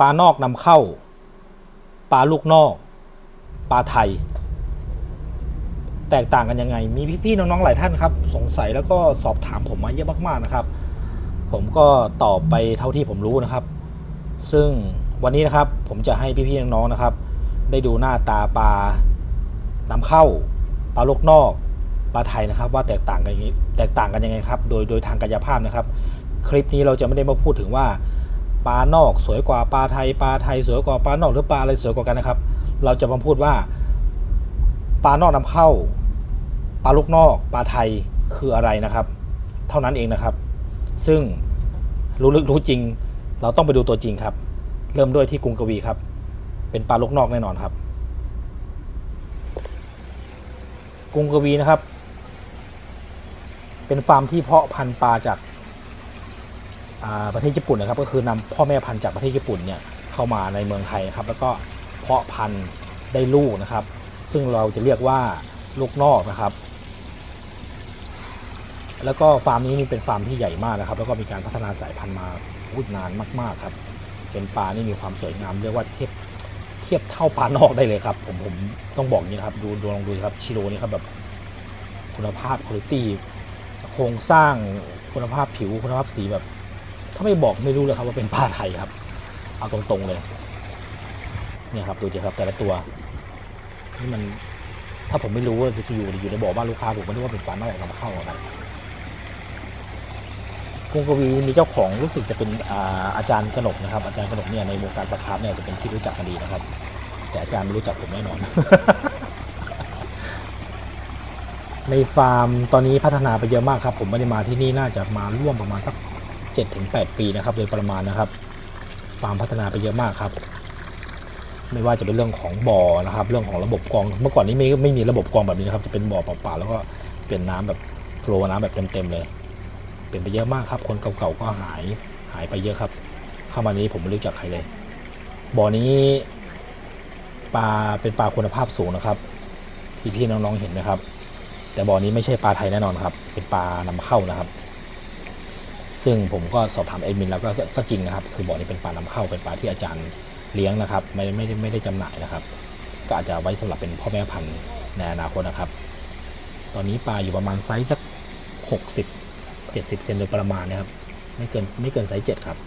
ปลานอกนำเข้า ปลาลูกนอก ปลาไทย แตกต่างกันยังไง มีพี่ๆน้องๆหลายท่านครับ สงสัยแล้วก็สอบถามผมมาเยอะมากๆนะครับ ผมก็ตอบไปเท่าที่ผมรู้นะครับ ซึ่งวันนี้นะครับผมจะให้พี่ๆน้องๆนะครับ ได้ดูหน้าตาปลานำเข้า ปลาลูกนอกปลาไทยนะครับ ว่าแตกต่างกันแตกต่างกันยังไงครับ โดยโดยทางกายภาพนะครับ คลิปนี้เราจะไม่ได้มาพูดถึงว่า ปลานอกสวยกว่าปลาไทยปลาไทยสวยกว่าปลานอกหรือปลาอะไรสวยกว่ากันนะครับ เราจะมาพูดว่าปลานอกนำเข้าปลาลูกนอกปลาไทยคืออะไรนะครับ เท่านั้นเองนะครับ ซึ่งรู้ลึกรู้จริง เราต้องไปดูตัวจริงครับ เริ่มด้วยที่กรุงกวีครับ เป็นปลาลูกนอกแน่นอนครับ กรุงกวีนะครับ เป็นฟาร์มที่เพาะพันธุ์ปลาจาก ประเทศญี่ปุ่นนะครับก็คือนำพ่อแม่พันธุ์จากประเทศญี่ปุ่นเนี่ยเข้ามาในเมืองไทยนะครับ แล้วก็เพาะพันธุ์ได้ลูกนะครับ ซึ่งเราจะเรียกว่าลูกนอกนะครับ แล้วก็ฟาร์มนี้นี่เป็นฟาร์มที่ใหญ่มากนะครับ แล้วก็มีการพัฒนาสายพันธุ์มาพูดนานมากๆครับจนปลานี่มีความสวยงามเรียกว่าเทียบเทียบเท่าปลานอกได้เลยครับ ผมผมต้องบอกอย่างนี้นะครับ ดูดูลองดูครับชิโร่นี่ครับแบบคุณภาพคุณภาพโครงสร้างคุณภาพผิวคุณภาพสีแบบ ถ้าไม่บอกไม่รู้เลยครับว่าเป็นปลาไทยครับ เอาตรงๆเลยเนี่ยครับดูดิครับแต่ละตัวนี่มันถ้าผมไม่รู้ว่าจะอยู่อยู่ในบ่อบ้านลูกค้าผมก็นึกว่าเป็นปลานอกนำเข้าอะครับกรุงกวีมีเจ้าของรู้สึกจะเป็นอาอาจารย์กนกนะครับ อาจารย์กนกเนี่ยในวงการปลาคาร์ฟเนี่ยจะเป็นที่รู้จักกันดีนะครับ แต่อาจารย์ไม่รู้จักผมแน่นอน ในฟาร์มตอนนี้พัฒนาไปเยอะมากครับ ผมไม่ได้มาที่นี่น่าจะมาร่วมประมาณสัก 7-8 ปีนะครับ โดยประมาณนะครับ ฟาร์มพัฒนาไปเยอะมากครับ ไม่ว่าจะเป็นเรื่องของบ่อนะครับ เรื่องของระบบกรอง เมื่อก่อนนี้ไม่ไม่มีระบบกรองแบบนี้นะครับ จะเป็นบ่อเปล่าๆแล้วก็เปลี่ยนน้ำแบบโฟลว์น้ำแบบเต็มๆเลย เปลี่ยนไปเยอะมากครับ คนเก่าๆก็หายหายไปเยอะครับ เข้ามานี้ผมไม่รู้จักใครเลย บ่อนี้ปลาเป็นปลาคุณภาพสูงนะครับพี่ๆน้องๆเห็นไหมครับ แต่บ่อนี้ไม่ใช่ปลาไทยแน่นอนครับ เป็นปลานำเข้านะครับ ซึ่งผมก็สอบถามเอดมินแล้วก็ก็ก็จริงนะครับ คือบ่อนี้เป็นปลานำเข้าเป็นปลาที่อาจารย์เลี้ยงนะครับ ไม่ไม่ได้ไม่ได้จำหน่ายนะครับ ก็อาจจะไว้สำหรับเป็นพ่อแม่พันธุ์ในอนาคตนะครับ ตอนนี้ปลาอยู่ประมาณไซส์สัก 60 70เซนโดยประมาณนะครับ ไม่เกินไม่เกินไซส์7ครับ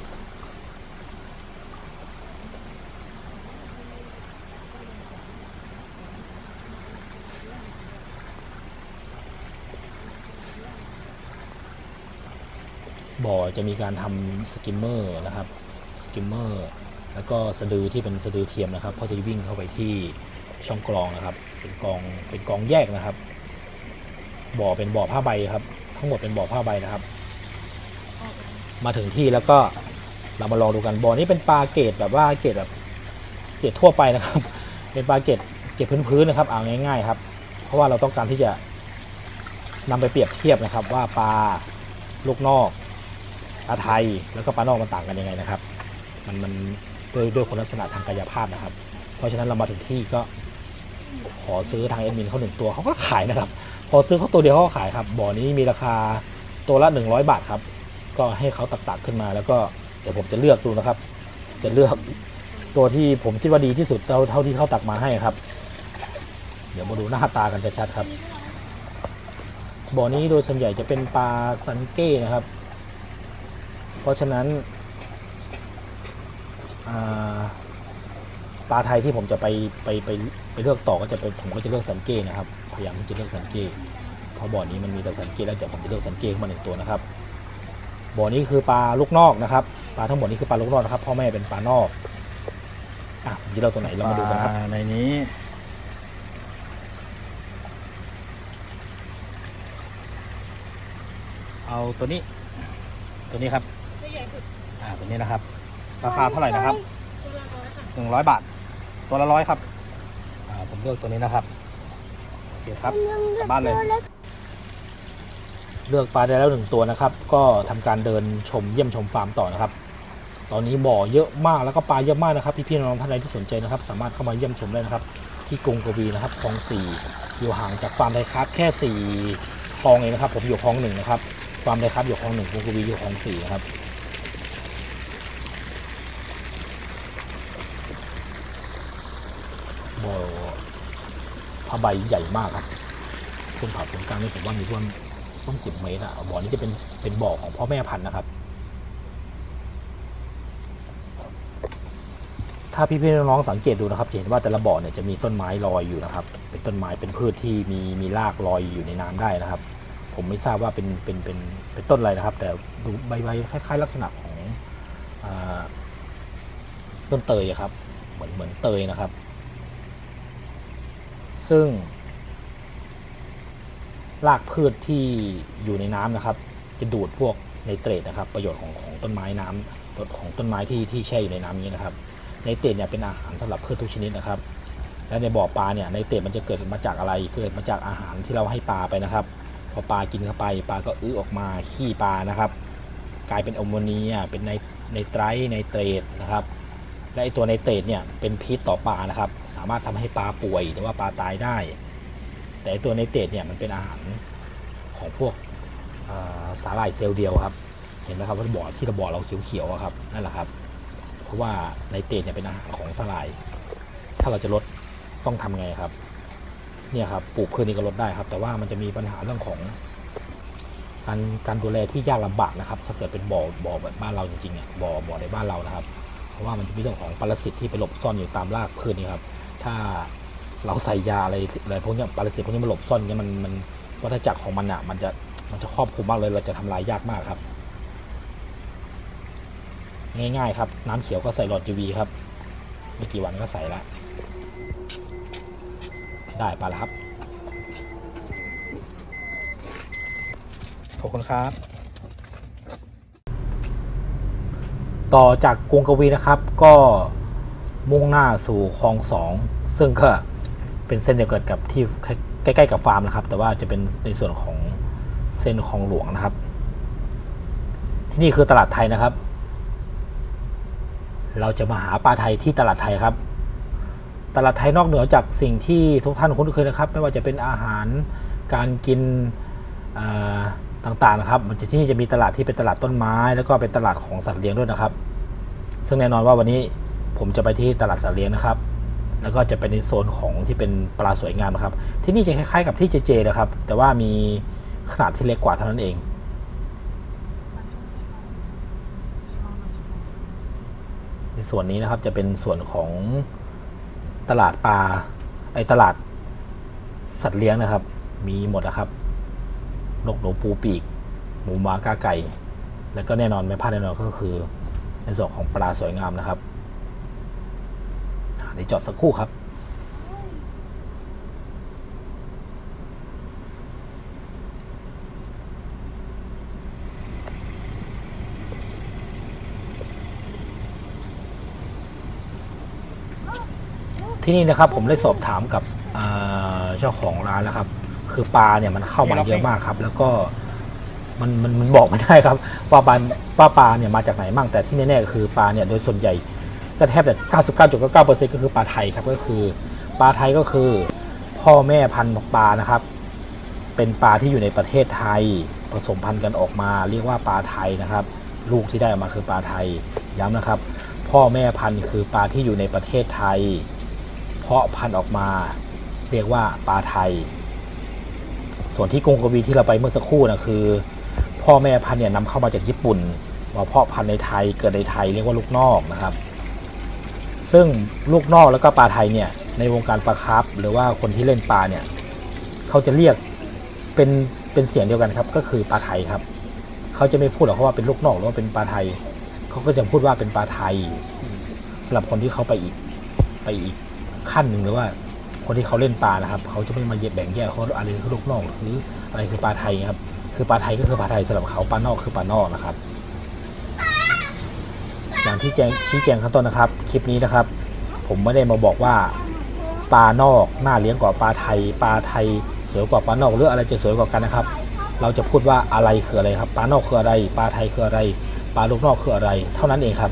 บ่อจะมีการทำสกิมเมอร์นะครับสกิมเมอร์แล้วก็สะดือที่เป็นสะดือเทียมนะครับเพราะจะวิ่งเข้าไปที่ช่องกรองนะครับ เป็นกองเป็นกองแยกนะครับ บ่อเป็นบ่อผ้าใบครับ ทั้งหมดเป็นบ่อผ้าใบนะครับ มาถึงที่แล้วก็เรามาลองดูกันบ่อนี้เป็นปลาเกตแบบว่าเกตแบบเกตทั่วไปนะครับ เป็นปลาเกตเกตพื้นๆนะครับ เอาง่าย ๆ ครับ เพราะว่าเราต้องการที่จะนำไปเปรียบเทียบนะครับว่าปลาลูกนอก ปลาไทยแล้วก็ปลานอกมันต่างกันยังไงนะครับ มันมันด้วยด้วยคุณลักษณะทางกายภาพนะครับ เพราะฉะนั้นเรามาถึงที่ก็ขอซื้อทางเอ็ดมินเขาหนึ่งตัวเขาก็ขายนะครับ พอซื้อเขาตัวเดียวเขาก็ขายครับ บ่อนี้มีราคาตัวละ 100 บาทครับ ก็ให้เขาตักตักๆขึ้นมา แล้วก็เดี๋ยวผมจะเลือกดูนะครับ จะเลือกตัวที่ผมคิดว่าดีที่สุดเท่าเท่าที่เขาตักมาให้ครับ เดี๋ยวมาดูหน้าตากันชัดๆครับ บ่อนี้โดยส่วนใหญ่จะเป็นปลาซันเก้นะครับ เพราะฉะนั้นปลาไทยที่ผมจะไปไปไปไปเลือกต่อก็จะเป็นผมก็จะเลือกซันเก้นะครับ พยายามที่จะเลือกซันเก้เพราะบ่อนี้มันมีแต่ซันเก้แล้วเดี๋ยวผมจะเลือกซันเก้ขึ้นมาหนึ่งตัวนะครับ บ่อนี้คือปลาลูกนอกนะครับ ปลาทั้งหมดนี้คือปลาลูกนอกนะครับ พ่อแม่เป็นปลานอกอะผมจะเลือกตัวไหนเรามาดูกันครับในนี้เอาตัวนี้ตัวนี้ครับ ตัวนี้นะครับ ราคาเท่าไหร่นะครับหนึ่งร้อยบาท ตัวละร้อยครับผมเลือกตัวนี้นะครับโอเคครับกลับบ้านเลย เลือกปลาได้แล้วหนึ่งตัวนะครับ ก็ทำการเดินชมเยี่ยมชมฟาร์มต่อนะครับ ตอนนี้บ่อเยอะมากแล้วก็ปลาเยอะมากนะครับพี่ๆน้องๆท่านใดที่สนใจนะครับ สามารถเข้ามาเยี่ยมชมได้นะครับ ที่กรุงกวีนะครับคลองสี่อยู่ห่างจากฟาร์มไทยครับแค่สี่คลองเองนะครับ ผมอยู่คลองหนึ่งนะครับฟาร์มไทยครับอยู่คลองหนึ่งกรุงกวีอยู่คลองสี่นะครับ ผ้าใบใหญ่มากครับเส้นผ่าศูนย์กลางนี่ผมว่ามีร่วมร่วมสิบเมตรอะบ่อนี้จะเป็นเป็นบ่อของพ่อแม่พันธุ์นะครับ ถ้าพี่ๆน้องๆสังเกตดูนะครับจะเห็นว่าแต่ละบ่อเนี่ยจะมีต้นไม้ลอยอยู่นะครับ เป็นต้นไม้เป็นพืชที่มีมีรากลอยอยู่ในน้ำได้นะครับ ผมไม่ทราบว่าเป็นเป็นเป็นเป็นต้นอะไรนะครับ แต่ดูใบใบคล้ายๆ ลักษณะของอต้นเตยครับ เหมือนเหมือนเตยนะครับ ซึ่งรากพืชที่อยู่ในน้ำนะครับ จะดูดพวกไนเตรตนะครับ ประโยชน์ของของต้นไม้น้ำของต้นไม้ที่ที่แช่อยู่ในน้ำนี้นะครับไนเตรตเนี่ยเป็นอาหารสำหรับพืชทุกชนิดนะครับ และในบ่อปลาเนี่ยไนเตรตมันจะเกิดมาจากอะไรเกิดมาจากอาหารที่เราให้ปลาไปนะครับพอปลากินเข้าไปปลาก็อื้อออกมาขี้ปลานะครับ กลายเป็นอมโมเนียเป็นไนไนไตรไนเตรตนะครับ และไอตัวไนเตรตเนี่ยเป็นพิษต่อปลานะครับ สามารถทำให้ปลาป่วยหรือว่าปลาตายได้ แต่ไอตัวไนเตรตเนี่ยมันเป็นอาหารของพวกาสาหร่ายเซลล์เดียวครับเห็นไหมครับว่าบ่อที่เราบ่อเราเขียวๆอะครับนั่นแหละครับ เพราะว่าไนเตรตเนี่ยเป็นอาหารของสาหร่าย ถ้าเราจะลดต้องทำไงครับเนี่ยครับปลูกพืชนี้ก็ลดได้ครับ แต่ว่ามันจะมีปัญหาเรื่องของการการดูแลที่ยากลำบากนะครับ ถ้าเกิดเป็นบ่อบ่อแบบบ้านเราจริงๆเนี่ยบ่อบ่อในบ้านเรานะครับ เพราะว่ามันจะมีเรื่องของปรสิตที่ไปหลบซ่อนอยู่ตามรากพืชนี่ครับ ถ้าเราใส่ยาอะไรอะไรพวกนี้ปรสิตพวกนี้มันหลบซ่อนเนี่ยมันมันวัฏจักรของมันอะมันจะมันจะครอบคลุมมากเลยเราจะทำลายยากมากครับ ง่ายๆครับ น้ำเขียวก็ใส่หลอด UV ครับไม่กี่วันก็ใส่ละได้ไปแล้วครับ ขอบคุณครับ ต่อจากกรุงกวีนะครับ ก็มุ่งหน้าสู่คลองสองซึ่งก็เป็นเส้นเดียวกันกับที่ใกล้ๆกับฟาร์มนะครับ แต่ว่าจะเป็นในส่วนของเส้นคลองหลวงนะครับ ที่นี่คือตลาดไทยนะครับ เราจะมาหาปลาไทยที่ตลาดไทยครับ ตลาดไทยนอกเหนือจากสิ่งที่ทุกท่านคุ้นเคยนะครับ ไม่ว่าจะเป็นอาหารการกินต่างๆนะครับ มันจะที่นี่จะมีตลาดที่เป็นตลาดต้นไม้ แล้วก็เป็นตลาดของสัตว์เลี้ยงด้วยนะครับ ซึ่งแน่นอนว่าวันนี้ผมจะไปที่ตลาดสัตว์เลี้ยงนะครับ แล้วก็จะเป็นในโซนของที่เป็นปลาสวยงามนะครับ ที่นี่จะคล้ายๆกับที่เจเจนะครับ แต่ว่ามีขนาดที่เล็กกว่าเท่านั้นเอง ในส่วนนี้นะครับจะเป็นส่วนของตลาดปลาไอตลาดสัตว์เลี้ยงนะครับ มีหมดนะครับ นกหนูปูปีก หมูหมากาไก่ แล้วก็แน่นอนไม่พลาดแน่นอนก็คือ ในส่วนของปลาสวยงามนะครับเดี๋ยวจอดสักครู่ครับที่นี่นะครับผมได้สอบถามกับเจ้าของร้านแล้วครับ คือปลาเนี่ยมันเข้ามาเยอะมากครับ แล้วก็ มันมันมันบอกไม่ได้ครับว่าปลาว่าปลาเนี่ยมาจากไหนมั่งแต่ที่แน่ๆก็คือปลาเนี่ยโดยส่วนใหญ่ก็แทบจะ99.9%ก็คือปลาไทยครับก็คือปลาไทยก็คือพ่อแม่พันธุ์ปลานะครับ เป็นปลาที่อยู่ในประเทศไทย ผสมพันธุ์กันออกมา เรียกว่าปลาไทยนะครับ ลูกที่ได้ออกมาคือปลาไทยย้ำนะครับ พ่อแม่พันธุ์คือปลาที่อยู่ในประเทศไทย เพาะพันธุ์ออกมา เรียกว่าปลาไทย ส่วนที่กรงกวีที่เราไปเมื่อสักครู่นะคือ พ่อแม่พันธุ์เนี่ยนำเข้ามาจากญี่ปุ่นมาเพาะพันธุ์ในไทยเกิดในไทยเรียกว่าลูกนอกนะครับ ซึ่งลูกนอกแล้วก็ปลาไทยเนี่ยในวงการปลาคาร์ฟหรือว่าคนที่เล่นปลาเนี่ยเขาจะเรียกเป็นเป็นเสียงเดียวกันครับ ก็คือปลาไทยครับเขาจะไม่พูดหรอกว่าเป็นลูกนอกหรือว่าเป็นปลาไทยเขาก็จะพูดว่าเป็นปลาไทยสำหรับคนที่เขาไปอีกไปอีกขั้นหนึ่งหรือว่าคนที่เขาเล่นปลานะครับเขาจะไม่มาแบ่งแยกเขาอะไรคือลูกนอกหรืออะไรคือปลาไทยครับ คือปลาไทยก็คือปลาไทยสำหรับเขาปลานอกคือปลานอกนะครับ อย่างที่แจ้งชี้แจงข้างต้นนะครับ คลิปนี้นะครับ ผมไม่ได้มาบอกว่าปลานอกน่าเลี้ยงกว่าปลาไทย ปลาไทยสวยกว่าปลานอกหรืออะไรจะสวยกว่ากันนะครับ เราจะพูดว่าอะไรคืออะไรครับปลานอกคืออะไร ปลาไทยคืออะไร ปลาลูกนอกคืออะไร เท่านั้นเองครับ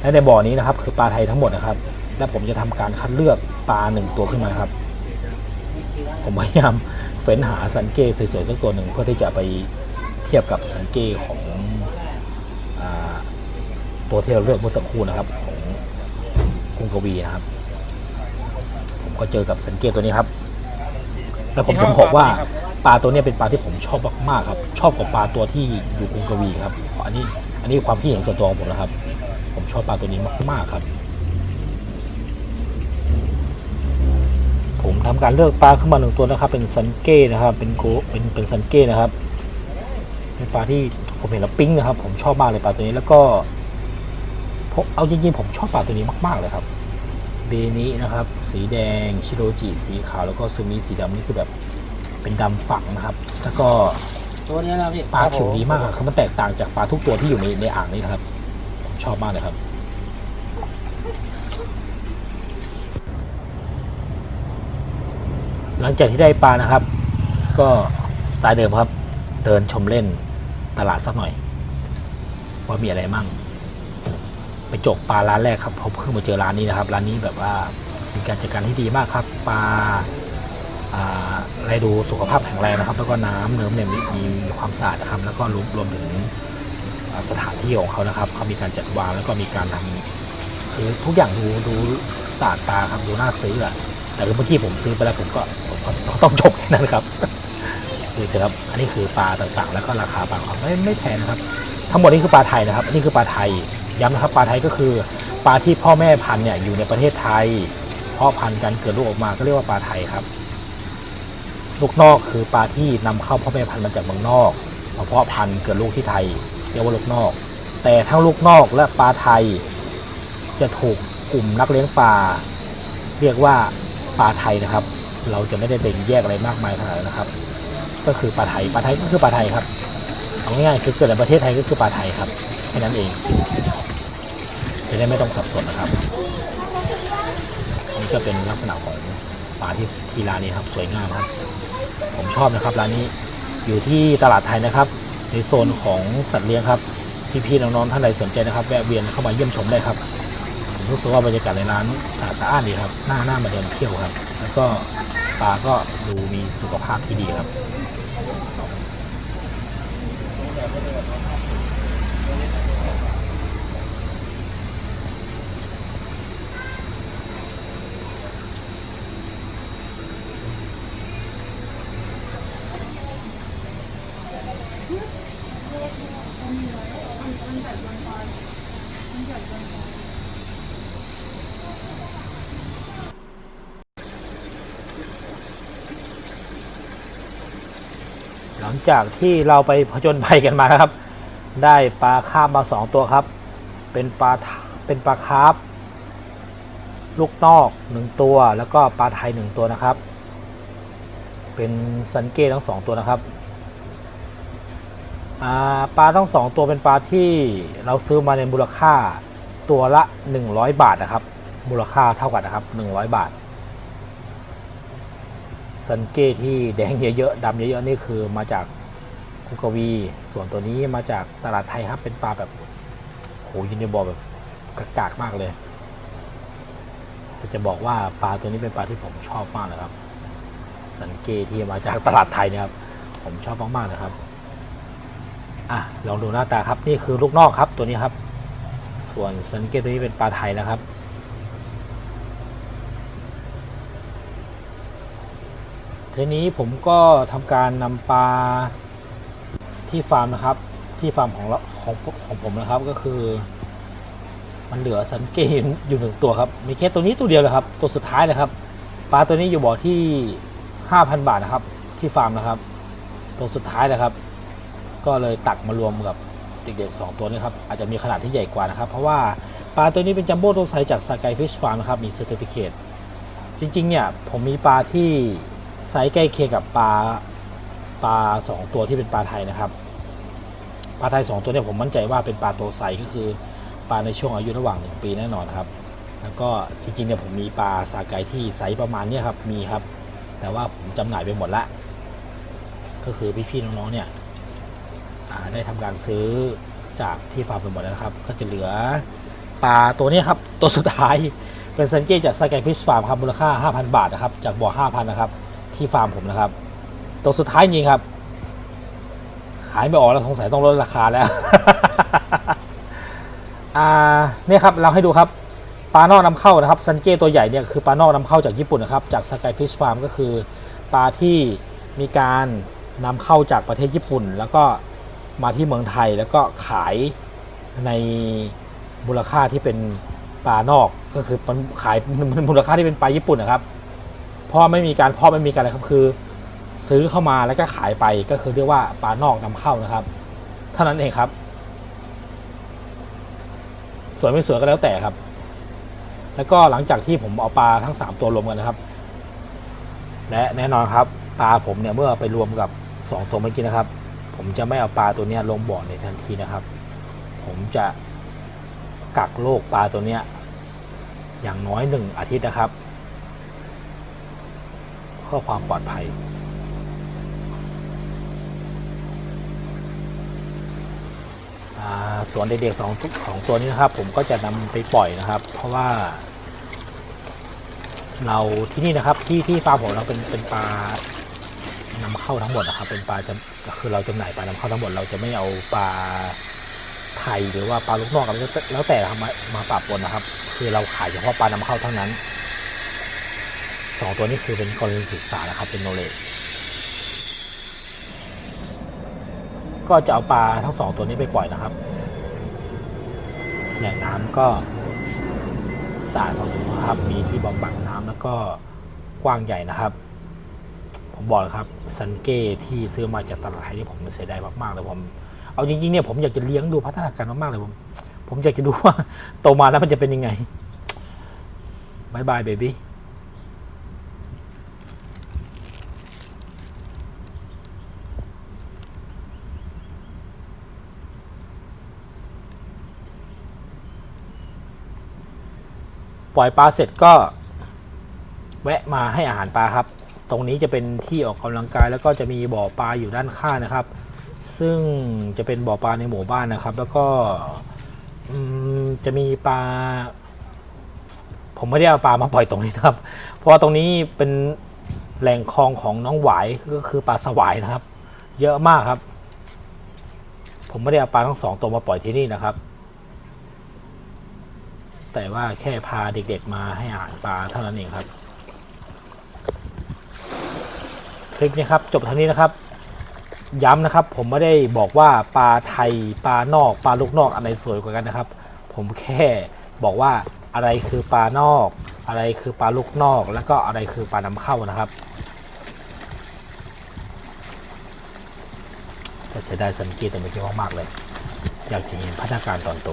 และในบ่อนี้นะครับ คือปลาไทยทั้งหมดนะครับ และผมจะทำการคัดเลือกปลาหนึ่งตัวขึ้นมานครับ ผมพยายาม ฟ้นหาสันเก้สวยๆสักตัวหนึ่งเพื่อที่จะไปเทียบกับสันเก้ของอตัวที่เราเลือกเมื่อสักครู่นะครับของกรุงกวีนะครับ ผมก็เจอกับสันเก้ตัวนี้ครับแต่ผมจะบอกว่าปลาตัวนี้เป็นปลาที่ผมชอบมากๆครับ ชอบกว่าปลาตัวที่อยู่กรุงกวีครับอันนี้อันนี้ความคิดเห็นส่วนตัวของผมนะครับ ผมชอบปลาตัวนี้มากๆครับ ผมทำการเลือกปลาขึ้นมาหนึ่งตัวนะครับ เป็นซันเก้นะครับ เป็นโกเป็นเป็นซันเก้นะครับเป็นปลาที่ผมเห็นแล้วปิ๊งนะครับ ผมชอบมากเลยปลาตัวนี้แล้วก็ผมเอาจริงๆผมชอบปลาตัวนี้มาก ๆเลยครับเบนินะครับ สีแดงชิโรจิสีขาวแล้วก็ซูมิสีดำนี่คือแบบเป็นดำฝังนะครับ แล้วก็ตัวนี้นะพี่ปลาผิวดีมากอะคือมันแตกต่างจากปลาทุกตัวที่อยู่ในในอ่างนี้นะครับผมชอบมากเลยครับ หลังจากที่ได้ปลานะครับ ก็สไตล์เดิมครับ เดินชมเล่นตลาดสักหน่อย ว่ามีอะไรมั่ง ไปจกปลาร้านแรกครับผมเพิ่งมาเจอร้านนี้นะครับ ร้านนี้แบบว่ามีการจัดการที่ดีมากครับ ปลาอะไรดูสุขภาพแข็งแรงนะครับ แล้วก็น้ำเนื้อเนี่ยมีมีความสะอาดนะครับ แล้วก็รวมรวมถึงสถานที่ของเขานะครับ เขามีการจัดวางแล้วก็มีการทำคือทุกอย่างดูดูสะอาดตาครับดูน่าซื้ออะ แต่เมื่อกี้ผมซื้อไปแล้วผมก็ผมต้องจบแค่นั้นครับดูสิครับอันนี้คือปลาต่างๆ แล้วก็ราคาปลาของไม่ไม่แพงนะครับ ทั้งหมดนี้คือปลาไทยนะครับอันนี้คือปลาไทยย้ำนะครับปลาไทยก็คือปลาที่พ่อแม่พันธุ์เนี่ยอยู่ในประเทศไทยเพาะพันธุ์กันเกิดลูกออกมาก็เรียกว่าปลาไทยครับ ลูกนอกคือปลาที่นำเข้าพ่อแม่พันธุ์มาจากเมืองนอกมาเพาะพันธุ์เกิดลูกที่ไทยเรียกว่าลูกนอก แต่ทั้งลูกนอกและปลาไทย จะถูกกลุ่มนักเลี้ยงปลาเรียกว่า ปลาไทยนะครับ เราจะไม่ได้แบ่งแยกอะไรมากมายขนาดนั้นะครับ ก็คือปลาไทยปลาไทยก็คือปลาไทยครับเอาง่ายๆคือเกิดในประเทศไทยก็คือปลาไทยครับแค่นั้นเองจะได้ไม่ต้องสับสนนะครับนี่ก็เป็นลักษณะของปลาที่ที่ร้านนี้ครับ สวยงามครับ ผมชอบนะครับร้านนี้อยู่ที่ตลาดไทยนะครับ ในโซนของสัตว์เลี้ยงครับพี่ๆน้องๆท่านใดสนใจนะครับ แวะเวียนเข้ามาเยี่ยมชมได้ครับ รู้สึกว่าบรรยากาศในร้านสะอาดดีครับหน้าหน้ามาเดินเที่ยวครับ แล้วก็ปลาก็ดูมีสุขภาพที่ดีครับ จากที่เราไปผจญภัยกันมานะครับ ได้ปลาคาบมาสองตัวครับ เป็นปลาเป็นปลาคาร์ฟลูกนอกหนึ่งตัว แล้วก็ปลาไทยหนึ่งตัวนะครับ เป็นซันเก้ทั้งสองตัวนะครับปลาทั้งสองตัวเป็นปลาที่เราซื้อมาในมูลค่าตัวละ 100 บาทนะครับ มูลค่าเท่ากันนะครับ 100 บาท ซันเก้ที่แดงเยอะๆดำเยอะๆนี่คือมาจากคุกวี ส่วนตัวนี้มาจากตลาดไทยครับ เป็นปลาแบบโหยูนิบอลแบบกากๆมากเลยแต่จะบอกว่าปลาตัวนี้เป็นปลาที่ผมชอบมากเลยครับซันเก้ที่มาจากตลาดไทยเนี่ยครับ ผมชอบมากๆนะครับอะลองดูหน้าตาครับนี่คือลูกนอกครับตัวนี้ครับ ส่วนซันเก้ตัวนี้เป็นปลาไทยนะครับ ทีนี้ผมก็ทำการนำปลาที่ฟาร์มนะครับ ที่ฟาร์มของของของผมนะครับก็คือ มันเหลือสันเกตอยู่หนึ่งตัวครับมีแค่ตัวนี้ตัวเดียวเลยครับ ตัวสุดท้ายเลยครับปลาตัวนี้อยู่บ่อที่5,000 บาทนะครับ ที่ฟาร์มนะครับ ตัวสุดท้ายนะครับ ก็เลยตักมารวมกับเด็กๆ2ตัวนี้ครับอาจจะมีขนาดที่ใหญ่กว่านะครับ เพราะว่าปลาตัวนี้เป็นจัมโบ้ตัวไซส์จากสกายฟิชฟาร์มนะครับมีเซอร์ติฟิเคตจริงๆเนี่ยผมมีปลาที่ ไซส์ใกล้เคียงกับปลาปลาสองตัวที่เป็นปลาไทยนะครับ ปลาไทยสองตัวเนี่ยผมมั่นใจว่าเป็นปลาตัวไซส์ก็คือปลาในช่วงอายุระหว่างหนึ่งปีแน่นอนครับ แล้วก็จริงๆเนี่ยผมมีปลาซาไกที่ไซส์ประมาณนี้ครับมีครับ แต่ว่าผมจำหน่ายไปหมดละ ก็คือพี่ๆน้องๆเนี่ยได้ทำการซื้อจากที่ฟาร์มไปหมดแล้วนะครับ ก็จะเหลือปลาตัวนี้ครับตัวสุดท้ายเป็นเซนเก้จากสกายฟิชฟาร์มครับมูลค่า 5,000 บาทนะครับจากบ่อ 5,000 นะครับ ที่ฟาร์มผมนะครับ ตัวสุดท้ายจริงครับ ขายไม่ออกแล้วสงสัยต้องลดราคาแล้วอ่าเนี่ยครับเราให้ดูครับปลานอกนำเข้านะครับซันเก้ตัวใหญ่เนี่ยคือปลานอกนำเข้าจากญี่ปุ่นนะครับจากสกายฟิชฟาร์มก็คือปลาที่มีการนำเข้าจากประเทศญี่ปุ่น แล้วก็มาที่เมืองไทยแล้วก็ขายในมูลค่าที่เป็นปลานอกก็คือมันขายมูลค่าที่เป็นปลาญี่ปุ่นนะครับ พราะว่าไม่มีการเพาะไม่มีการอะไรครับคือ ซื้อเข้ามาแล้วก็ขายไปก็คือเรียกว่าปลานอกนำเข้านะครับ เท่านั้นเองครับ สวยไม่สวยก็แล้วแต่ครับ แล้วก็หลังจากที่ผมเอาปลาทั้ง 3 ตัวรวมกันนะครับ และแน่นอนครับปลาผมเนี่ยเมื่อไปรวมกับ 2 ตัวเมื่อกี้นะครับ ผมจะไม่เอาปลาตัวนี้ลงบ่อในทันทีนะครับ ผมจะกักโรคปลาตัวนี้อย่างน้อยหนึ่งอาทิตย์นะครับ เพื่อความปลอดภัยส่วนเด็กๆสองทุกสองตัวนี้นะครับ ผมก็จะนำไปปล่อยนะครับ เพราะว่า เราที่นี่นะครับที่ที่ฟาร์มผมเราเป็นเป็นปลานำเข้าทั้งหมดนะครับ เป็นปลาจะคือเราจำหน่ายปลานำเข้าทั้งหมดเราจะไม่เอาปลาไทยหรือว่าปลาลูกนอกอะไรก็แล้วแต่ทำมามาปรับปนนะครับ คือเราขายเฉพาะปลานำเข้าเท่านั้น สองตัวนี้คือเป็นกรณีศึกษานะครับ เป็นโนเลจก็จะเอาปลาทั้งสองตัวนี้ไปปล่อยนะครับแหล่งน้ำก็สะอาดพอสมควรครับ มีที่บำบัดน้ำแล้วก็กว้างใหญ่นะครับ ผมบอกเลยครับซันเก้ที่ซื้อมาจากตลาดไทยที่ผมเสียดายมากๆเลยผม เอาจริงๆเนี่ยผมอยากจะเลี้ยงดูพัฒนาการมากๆเลยผม ผมอยากจะดูว่าโตมาแล้วมันจะเป็นยังไงบายบายเบบี้ ปล่อยปลาเสร็จก็แวะมาให้อาหารปลาครับ ตรงนี้จะเป็นที่ออกกำลังกายแล้วก็จะมีบ่อปลาอยู่ด้านข้างนะครับ ซึ่งจะเป็นบ่อปลาในหมู่บ้านนะครับ แล้วก็จะมีปลา ผมไม่ได้เอาปลามาปล่อยตรงนี้นะครับ เพราะว่าตรงนี้เป็นแหล่งคลองของน้องหวายก็คือปลาสวายนะครับ เยอะมากครับ ผมไม่ได้เอาปลาทั้งสองตัวมาปล่อยที่นี่นะครับ แต่ว่าแค่พาเด็กๆมาให้อาหารปลาเท่านั้นเองครับ คลิปนี้ครับจบเท่านี้นะครับ ย้ำนะครับ ผมไม่ได้บอกว่าปลาไทยปลานอกปลาลูกนอกอะไรสวยกว่ากันนะครับ ผมแค่บอกว่าอะไรคือปลานอก อะไรคือปลาลูกนอก แล้วก็อะไรคือปลานำเข้านะครับแต่เสียดายสังเกตตัวเมื่อกี้มากๆเลย อยากจะเห็นพัฒนาการตอนโต